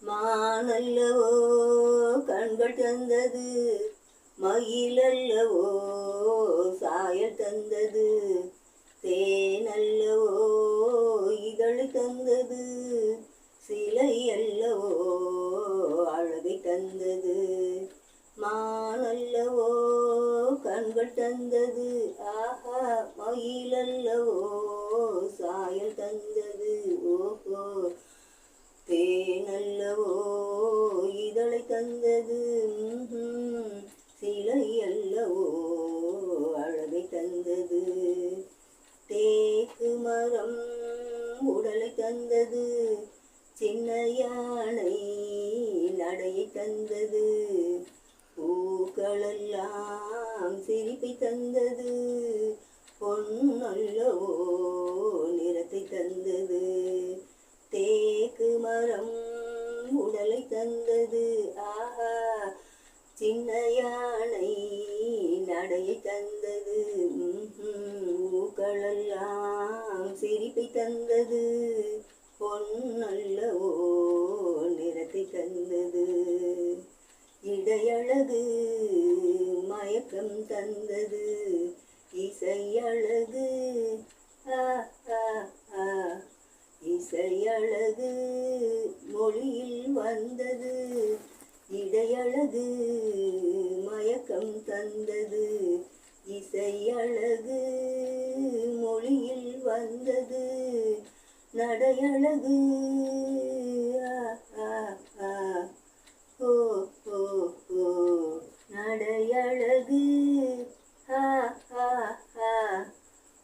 மானல்லவோ கண்கள் தந்தது மயிலல்லவோ சாயல் தந்தது தேனல்லவோ இதழ் தந்தது சிலை அல்லவோ அழகை தந்தது. மானல்லவோ கண்கள் தந்தது ஆஹா மயிலல்லவோ சாயல் தந்தது. அல்லவோ அழகை தந்தது. தேக்கு மரம் உடலை தந்தது. சின்ன யானை நடையை தந்தது. பூக்களெல்லாம் சிரிப்பை தந்தது. பொன்னல்லவோ நிறத்தை தந்தது. தேக்கு மரம் உடலை தந்தது. சின்ன யானை நடையை தந்தது. ம்ஹும். பூக்களெல்லாம் சிரிப்பை தந்தது. பொன்னல்லவோ நிறத்தை தந்தது. இடையழகு மயக்கம் தந்தது. இசையழகு இசையழகு மொழியில் வந்தது. இடையழகு தந்தது இசையழகு மொழியில் வந்தது. நடையழகு. ஓ ஓ ஓ. நடையழகு.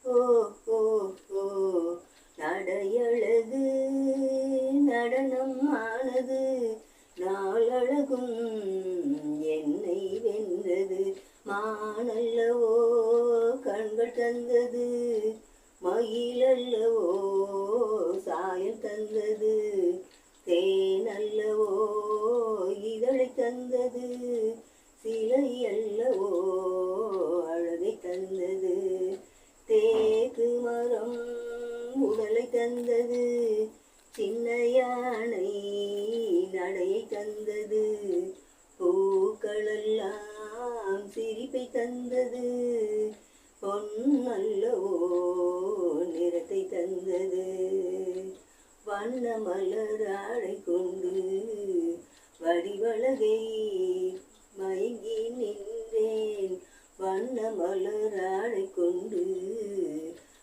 ஓ ஓ ஓ. நடையழகு. நடனம் ஆனது. நாளழகும் மானல்லவோ கண்கள் தந்தது. மயிலல்லவோ சாயல் தந்தது. தேனல்லவோ இதழை தந்தது. சிலை அல்லவோ அழகை தந்தது. தேக்கு மரம் உடலை தந்தது. சின்ன யானை நடையை தந்தது. மலராடை கொண்டு வடிவழகை மயங்கி நின்றேன். வண்ண மலராடை கொண்டு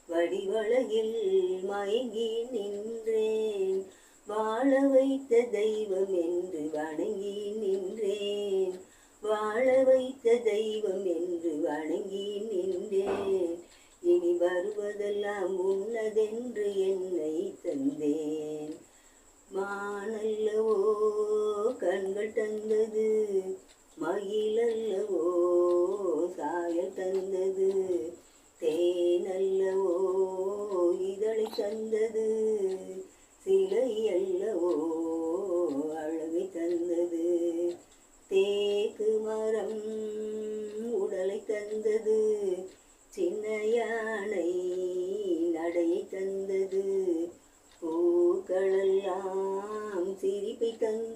வடிவழகில் மயங்கி நின்றேன். வாழ வைத்த தெய்வம் என்று வணங்கி நின்றேன். வாழ வைத்த தெய்வம் என்று வணங்கி நின்றேன். இனி வருவதெல்லாம் உன்னதென்று என்னை தந்தேன். மானல்லவோ கண்கள் தந்தது மகிழல்லவோ சாயல் தந்தது தேனல்லவோ இதழை தந்தது சிலை அல்லவோ அழகை தந்தது தேக்கு மரம் உடலை தந்தது சின்னையா gratidão.